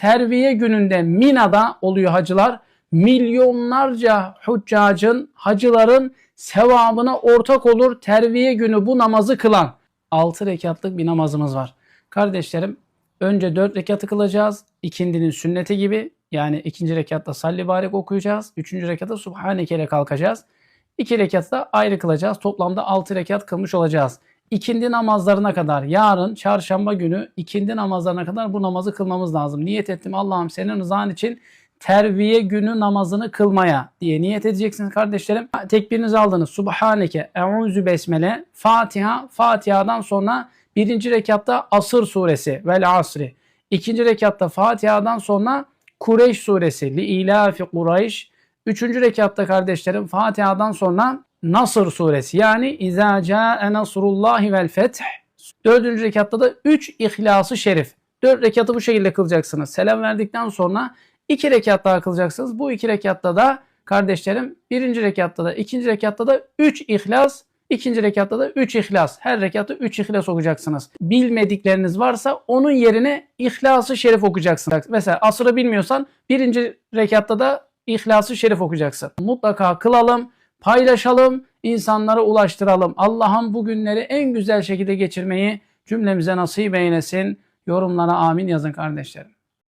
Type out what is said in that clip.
terviye gününde Mina'da oluyor hacılar. Milyonlarca huccacın, hacıların sevabına ortak olur terviye günü bu namazı kılan. 6 rekatlık bir namazımız var. Kardeşlerim önce 4 rekatı kılacağız. İkindinin sünneti gibi yani ikinci rekatta salli barek okuyacağız. Üçüncü rekatta subhaneke ile kalkacağız. İki rekatı da ayrı kılacağız. Toplamda 6 rekat kılmış olacağız. İkindi namazlarına kadar yarın çarşamba günü ikindi namazlarına kadar bu namazı kılmamız lazım. Niyet ettim Allah'ım senin rızan için terviye günü namazını kılmaya diye niyet edeceksiniz kardeşlerim. Tekbirinizi aldınız. Subhaneke, Eûzü Besmele, Fatiha, Fatiha'dan sonra birinci rekatta Asır suresi vel asri. İkinci rekatta Fatiha'dan sonra Kureyş suresi li ilafi Kureyş. Üçüncü rekatta kardeşlerim Fatiha'dan sonra Nasır suresi yani İzâ câe nasrullahi vel feth. Dördüncü rekatta da 3 İhlas-ı Şerif. Dört rekatı bu şekilde kılacaksınız. Selam verdikten sonra iki rekat daha kılacaksınız. Bu iki rekatta da kardeşlerim birinci rekatta da ikinci rekatta da 3 İhlas İkinci rekatta da 3 ihlas. Her rekatta 3 ihlas okuyacaksınız. Bilmedikleriniz varsa onun yerine İhlas-ı Şerif okuyacaksınız. Mesela asırı bilmiyorsan birinci rekatta da İhlas-ı Şerif okuyacaksın. Mutlaka kılalım, paylaşalım, insanlara ulaştıralım. Allah'ım bu günleri en güzel şekilde geçirmeyi cümlemize nasip eylesin. Yorumlara amin yazın kardeşlerim.